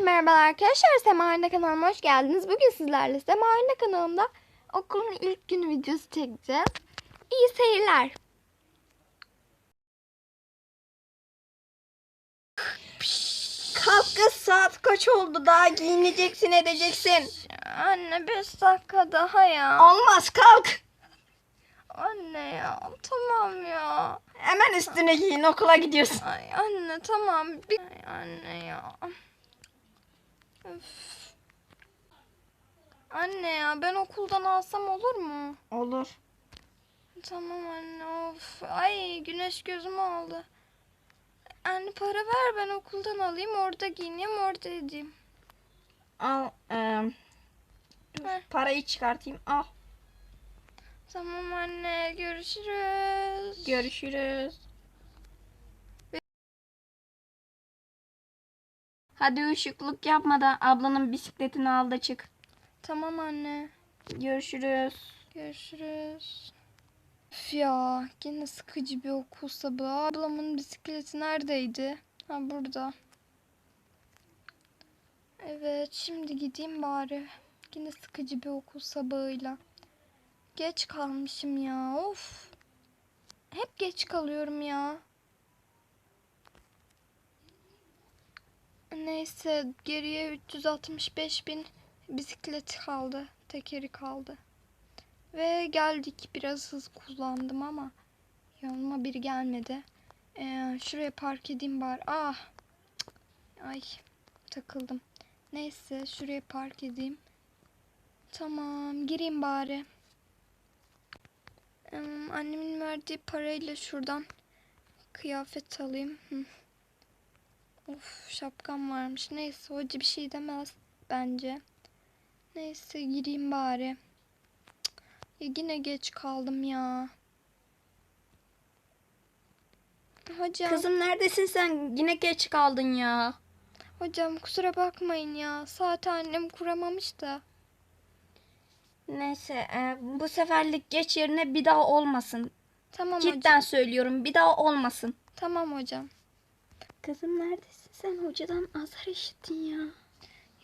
Herkese merhaba arkadaşlar. Sema Anne kanalıma hoş geldiniz. Bugün sizlerle Sema Anne kanalımda okulun ilk günü videosu çekeceğiz. İyi seyirler. Kalk saat kaç oldu daha giyineceksin edeceksin. Anne 5 dakika daha ya. Olmaz kalk. Anne ya tamam ya. Hemen üstüne giyin okula gidiyorsun. Ay anne tamam. Bir... Ay anne ya. Üf. Anne ya ben okuldan alsam olur mu? Olur. Tamam anne of. Ay güneş gözümü aldı. Anne para ver ben okuldan alayım orada giyineyim orada edeyim. Al. Ver. parayı çıkartayım al. Tamam anne görüşürüz. Görüşürüz. Hadi ışıklık yapma da ablanın bisikletini al da çık. tamam anne. Görüşürüz. Görüşürüz. Üf ya yine sıkıcı bir okul sabahı. Ablamın bisikleti neredeydi? Ha burada. Evet şimdi gideyim bari. Yine sıkıcı bir okul sabahıyla. Geç kalmışım ya of. Hep geç kalıyorum ya. Neyse geriye 365 bin bisiklet kaldı. Tekeri kaldı. Ve geldik. Biraz hız kullandım ama yanıma biri gelmedi. Ee, şuraya park edeyim bari. Ah. Ay takıldım. Neyse şuraya park edeyim. Tamam gireyim bari. Ee, annemin verdiği parayla şuradan kıyafet alayım. Hı. Of şapkam varmış. Neyse hoca bir şey demez bence. Neyse gireyim bari. Ya yine geç kaldım ya. Hocam, Kızım neredesin sen? Yine geç kaldın ya. hocam kusura bakmayın ya. Saat annem kuramamış da. Neyse e, bu seferlik geç yerine bir daha olmasın. Tamam hocam. Cidden söylüyorum bir daha olmasın. Tamam hocam. Kızım neredesin sen? Hocadan azar işittin ya.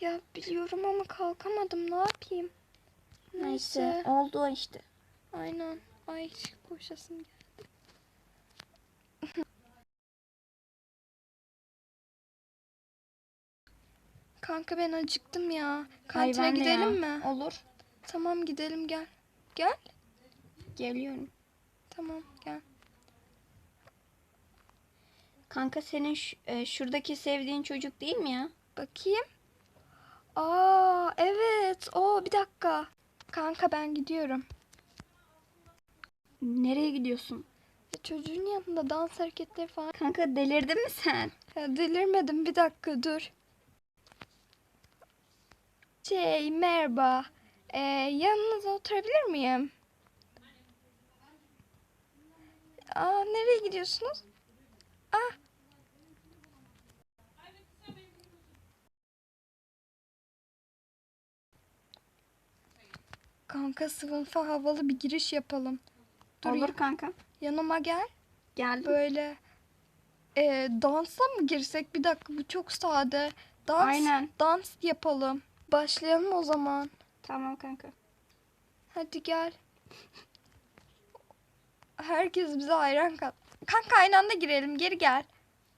Ya biliyorum ama kalkamadım. Ne yapayım? Neyse oldu o işte. Aynen. Ay koşasım geldi. Kanka ben acıktım ya. Kantine Hayvan ne gidelim ya? mi? Olur. Tamam gidelim gel. Gel. Geliyorum. Tamam gel. Kanka senin e, şuradaki sevdiğin çocuk değil mi ya? Bakayım. Aa evet. Oo bir dakika. Kanka ben gidiyorum. Nereye gidiyorsun? Ya çocuğun yanında dans hareketleri falan. Kanka delirdin mi sen? Ya delirmedim bir dakika dur. Şey merhaba. Ee, yanınıza oturabilir miyim? Aa nereye gidiyorsunuz? Ah. Kanka sınıfa havalı bir giriş yapalım. Dur Olur ya- kanka. yanıma gel. Geldim. Böyle e, dansa mı girsek? Bir dakika bu çok sade. Dans, Aynen. dans yapalım. Başlayalım o zaman. Tamam kanka. Hadi gel. Herkes bize hayran kat. Kanka aynı anda girelim. Geri gel.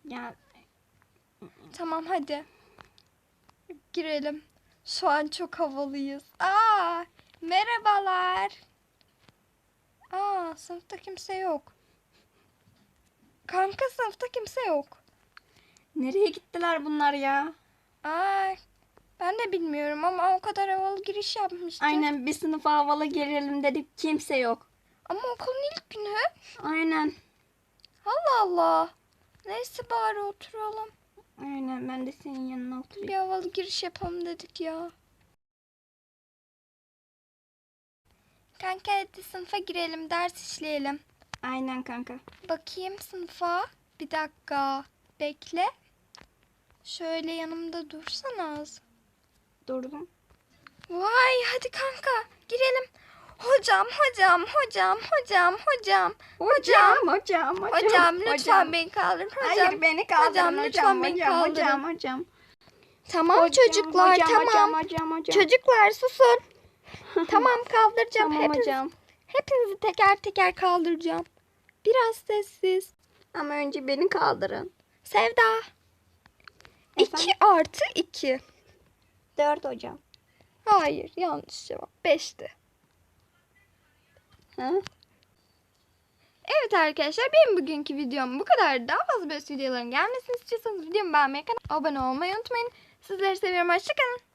Gel. Tamam hadi. Girelim. Şu an çok havalıyız. Aa, merhabalar. Aa, sınıfta kimse yok. Kanka sınıfta kimse yok. Nereye gittiler bunlar ya? Ay, ben de bilmiyorum ama o kadar havalı giriş yapmıştık. Aynen bir sınıfa havalı girelim dedik kimse yok. Ama okulun ilk günü. Aynen. Allah Allah. Neyse bari oturalım. Aynen ben de senin yanına oturayım. Bir havalı giriş yapalım dedik ya. Kanka hadi sınıfa girelim, ders işleyelim. Aynen kanka. Bakayım sınıfa. Bir dakika. Bekle. Şöyle yanımda dursana az. Durdum. Vay hadi kanka girelim. Hocam, hocam, hocam, hocam, hocam. Hocam, hocam, hocam. Hocam lütfen beni kaldırın. Hocam. Hayır beni kaldırın hocam, hocam. lütfen beni hocam, kaldırın. hocam, hocam. Tamam çocuklar hocam, tamam. Hocam hocam hocam. Çocuklar susun. tamam kaldıracağım. Tamam hepiniz, hocam. hepinizi teker teker kaldıracağım. Biraz sessiz. Ama önce beni kaldırın. Sevda. Efendim? 2 artı 2. Dört hocam. Hayır yanlış cevap. 5'ti. Ha? Evet arkadaşlar benim bugünkü videom bu kadar. Daha fazla böyle videoların gelmesini istiyorsanız videomu beğenmeyi, abone olmayı unutmayın. Sizleri seviyorum. Hoşçakalın.